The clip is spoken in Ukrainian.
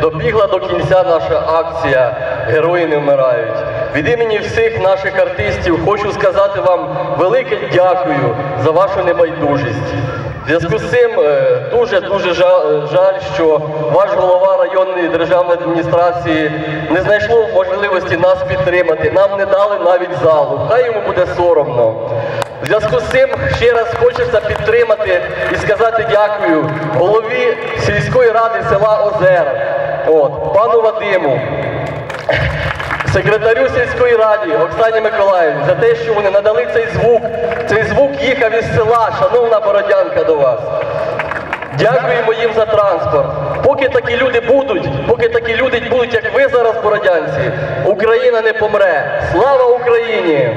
Добігла до кінця наша акція Герої не вмирають. Від імені всіх наших артистів хочу сказати вам велике дякую за вашу небайдужість. В зв'язку з цим е, дуже дуже жаль, жаль, що ваш голова районної державної адміністрації не знайшло можливості нас підтримати. Нам не дали навіть залу. Хай йому буде соромно. В зв'язку з цим ще раз хочеться підтримати і сказати дякую голові сільської ради села Озер, от, пану Вадиму, секретарю сільської ради Оксані Миколаївні за те, що вони надали цей звук. Цей звук їхав із села, шановна Бородянка до вас. Дякуємо їм за транспорт. Поки такі люди будуть, поки такі люди будуть, як ви зараз, бородянці, Україна не помре. Слава Україні!